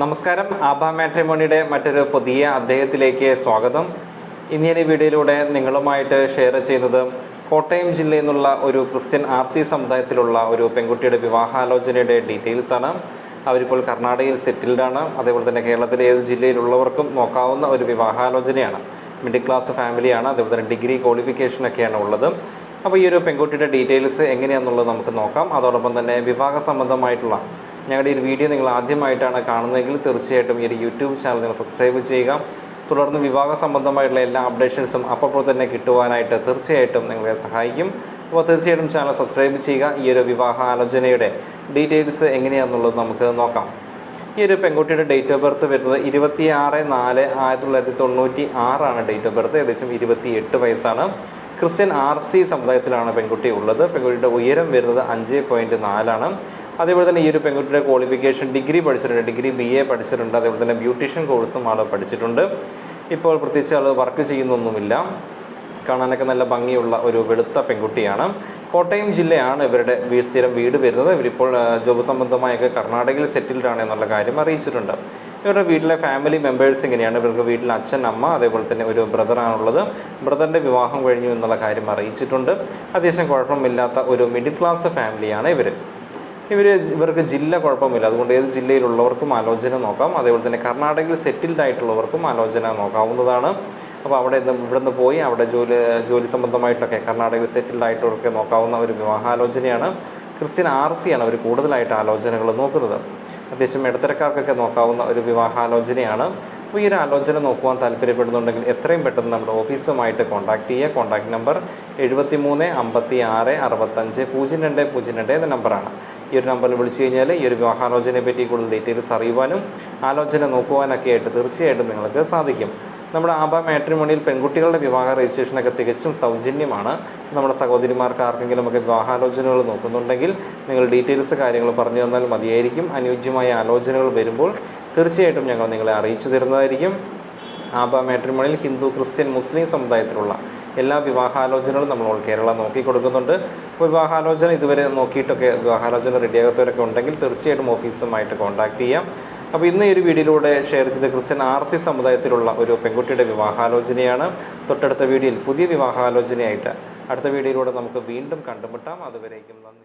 നമസ്കാരം. ആഭ മാട്രിമോണിയുടെ മറ്റൊരു പുതിയ അദ്ദേഹത്തിലേക്ക് സ്വാഗതം. ഇന്ന് വീഡിയോയിലൂടെ നിങ്ങളുമായിട്ട് ഷെയർ ചെയ്യുന്നത് കോട്ടയം ജില്ലയിൽ നിന്നുള്ള ഒരു ക്രിസ്ത്യൻ ആർ സി സമുദായത്തിലുള്ള ഒരു പെൺകുട്ടിയുടെ വിവാഹാലോചനയുടെ ഡീറ്റെയിൽസാണ് അവരിപ്പോൾ കർണാടകയിൽ സെറ്റിൽഡാണ് അതേപോലെ തന്നെ കേരളത്തിലെ ഏത് ജില്ലയിലുള്ളവർക്കും നോക്കാവുന്ന ഒരു വിവാഹാലോചനയാണ്. മിഡിൽ ക്ലാസ് ഫാമിലിയാണ് അതേപോലെ തന്നെ ഡിഗ്രി ക്വാളിഫിക്കേഷനൊക്കെയാണ് ഉള്ളത്. അപ്പോൾ ഈ ഒരു പെൺകുട്ടിയുടെ ഡീറ്റെയിൽസ് എങ്ങനെയാണെന്നുള്ളത് നമുക്ക് നോക്കാം. അതോടൊപ്പം തന്നെ വിവാഹ സംബന്ധമായിട്ടുള്ള ഞങ്ങളുടെ ഈ വീഡിയോ നിങ്ങൾ ആദ്യമായിട്ടാണ് കാണുന്നതെങ്കിൽ തീർച്ചയായിട്ടും ഈ ഒരു യൂട്യൂബ് ചാനൽ നിങ്ങൾ സബ്സ്ക്രൈബ് ചെയ്യുക. തുടർന്ന് വിവാഹ സംബന്ധമായിട്ടുള്ള എല്ലാ അപ്ഡേഷൻസും അപ്പോൾ തന്നെ കിട്ടുവാനായിട്ട് തീർച്ചയായിട്ടും നിങ്ങളെ സഹായിക്കും. അപ്പോൾ തീർച്ചയായിട്ടും ചാനൽ സബ്സ്ക്രൈബ് ചെയ്യുക. ഈ ഒരു വിവാഹ ആലോചനയുടെ ഡീറ്റെയിൽസ് എങ്ങനെയാണെന്നുള്ളത് നമുക്ക് നോക്കാം. ഈ ഒരു പെൺകുട്ടിയുടെ ഡേറ്റ് ഓഫ് ബർത്ത് വരുന്നത് ഇരുപത്തി ആറ് നാല് ആയിരത്തി തൊള്ളായിരത്തി തൊണ്ണൂറ്റി ആറാണ് ഡേറ്റ് ഓഫ് ബർത്ത്. ഏകദേശം ഇരുപത്തി എട്ട് വയസ്സാണ്. ക്രിസ്ത്യൻ ആർ സി സമുദായത്തിലാണ് പെൺകുട്ടി ഉള്ളത്. പെൺകുട്ടിയുടെ ഉയരം വരുന്നത് അഞ്ച് പോയിന്റ് നാലാണ് അതേപോലെ തന്നെ ഈ ഒരു പെൺകുട്ടിയുടെ ക്വാളിഫിക്കേഷൻ ഡിഗ്രി പഠിച്ചിട്ടുണ്ട്. ഡിഗ്രി ബി എ പഠിച്ചിട്ടുണ്ട്. അതേപോലെ തന്നെ ബ്യൂട്ടീഷ്യൻ കോഴ്സും ആൾ പഠിച്ചിട്ടുണ്ട്. ഇപ്പോൾ പ്രത്യേകിച്ച് ആൾ വർക്ക് ചെയ്യുന്നൊന്നുമില്ല. കാണാനൊക്കെ നല്ല ഭംഗിയുള്ള ഒരു വെളുത്ത പെൺകുട്ടിയാണ്. കോട്ടയം ജില്ലയാണ് ഇവരുടെ വീട് സ്ഥിരം വീട് വരുന്നത്. ഇവരിപ്പോൾ ജോബ് സംബന്ധമായൊക്കെ കർണാടകയിൽ സെറ്റിൽഡ് ആണ് എന്നുള്ള കാര്യം അറിയിച്ചിട്ടുണ്ട്. ഇവരുടെ വീട്ടിലെ ഫാമിലി മെമ്പേഴ്സ് ഇങ്ങനെയാണ്. ഇവർക്ക് വീട്ടിലെ അച്ഛൻ അമ്മ അതേപോലെ തന്നെ ഒരു ബ്രദറാണുള്ളത് ബ്രദറിന്റെ വിവാഹം കഴിഞ്ഞു എന്നുള്ള കാര്യം അറിയിച്ചിട്ടുണ്ട്. അത്യാവശ്യം കുഴപ്പമില്ലാത്ത ഒരു മിഡിൽ ക്ലാസ് ഫാമിലിയാണ് ഇവർ ഇവർ ഇവർക്ക് ജില്ല കുഴപ്പമില്ല. അതുകൊണ്ട് ഏത് ജില്ലയിലുള്ളവർക്കും ആലോചന നോക്കാം. അതേപോലെ തന്നെ കർണാടകയിൽ സെറ്റിൽഡ് ആയിട്ടുള്ളവർക്കും ആലോചന നോക്കാവുന്നതാണ്. അപ്പോൾ അവിടെ നിന്ന് ഇവിടെ നിന്ന് പോയി അവിടെ ജോലി ജോലി സംബന്ധമായിട്ടൊക്കെ കർണാടകയിൽ സെറ്റിൽഡ് ആയിട്ടൊക്കെ നോക്കാവുന്ന ഒരു വിവാഹാലോചനയാണ്. ക്രിസ്ത്യൻ ആർ സി ആണ് അവർ കൂടുതലായിട്ട് ആലോചനകൾ നോക്കുന്നത്. അത്യാവശ്യം ഇടത്തരക്കാർക്കൊക്കെ നോക്കാവുന്ന ഒരു വിവാഹാലോചനയാണ്. അപ്പോൾ ഈ ഒരു ആലോചന നോക്കുവാൻ താല്പര്യപ്പെടുന്നുണ്ടെങ്കിൽ എത്രയും പെട്ടെന്ന് നമ്മുടെ ഓഫീസുമായിട്ട് കോൺടാക്ട് ചെയ്യുക. കോൺടാക്ട് നമ്പർ എഴുപത്തി മൂന്ന് അമ്പത്തി ആറ് അറുപത്തഞ്ച് പൂജ്യം രണ്ട് പൂജ്യം രണ്ട് എന്ന നമ്പറാണ്. ഈ ഒരു നമ്പറിൽ വിളിച്ചു കഴിഞ്ഞാൽ ഈ ഒരു വിവാഹാലോചനയെ പറ്റി കൂടുതൽ ഡീറ്റെയിൽസ് അറിയുവാനും ആലോചന നോക്കുവാനൊക്കെ ആയിട്ട് തീർച്ചയായിട്ടും നിങ്ങൾക്ക് സാധിക്കും. നമ്മുടെ ആബ മാട്രിമോണിയിൽ പെൺകുട്ടികളുടെ വിവാഹ രജിസ്ട്രേഷനൊക്കെ തികച്ചും സൗജന്യമാണ്. നമ്മുടെ സഹോദരിമാർക്ക് ആർക്കെങ്കിലും ഒക്കെ വിവാഹാലോചനകൾ നോക്കുന്നുണ്ടെങ്കിൽ നിങ്ങൾ ഡീറ്റെയിൽസ് കാര്യങ്ങൾ പറഞ്ഞു തന്നാൽ മതിയായിരിക്കും. അനുയോജ്യമായ ആലോചനകൾ വരുമ്പോൾ തീർച്ചയായിട്ടും ഞങ്ങൾ നിങ്ങളെ അറിയിച്ചു തരുന്നതായിരിക്കും. ആബ മാട്രിമോണിയിൽ ഹിന്ദു ക്രിസ്ത്യൻ മുസ്ലിം സമുദായത്തിലുള്ള എല്ലാ വിവാഹാലോചനകളും നമ്മൾ ഓൾ കേരള നോക്കി കൊടുക്കുന്നുണ്ട്. വിവാഹാലോചന ഇതുവരെ നോക്കിയിട്ടൊക്കെ വിവാഹാലോചന റെഡിയാകത്തവരൊക്കെ ഉണ്ടെങ്കിൽ തീർച്ചയായിട്ടും ഓഫീസുമായിട്ട് കോൺടാക്ട് ചെയ്യാം. അപ്പോൾ ഇന്ന് ഈ ഒരു വീഡിയോയിലൂടെ ഷെയർ ചെയ്ത ക്രിസ്ത്യൻ ആർ സി സമുദായത്തിലുള്ള ഒരു പെൺകുട്ടിയുടെ വിവാഹാലോചനയാണ്. തൊട്ടടുത്ത വീഡിയോയിൽ പുതിയ വിവാഹാലോചനയായിട്ട് അടുത്ത വീഡിയോയിലൂടെ നമുക്ക് വീണ്ടും കണ്ടുമുട്ടാം. അതുവരേക്കും നന്ദി.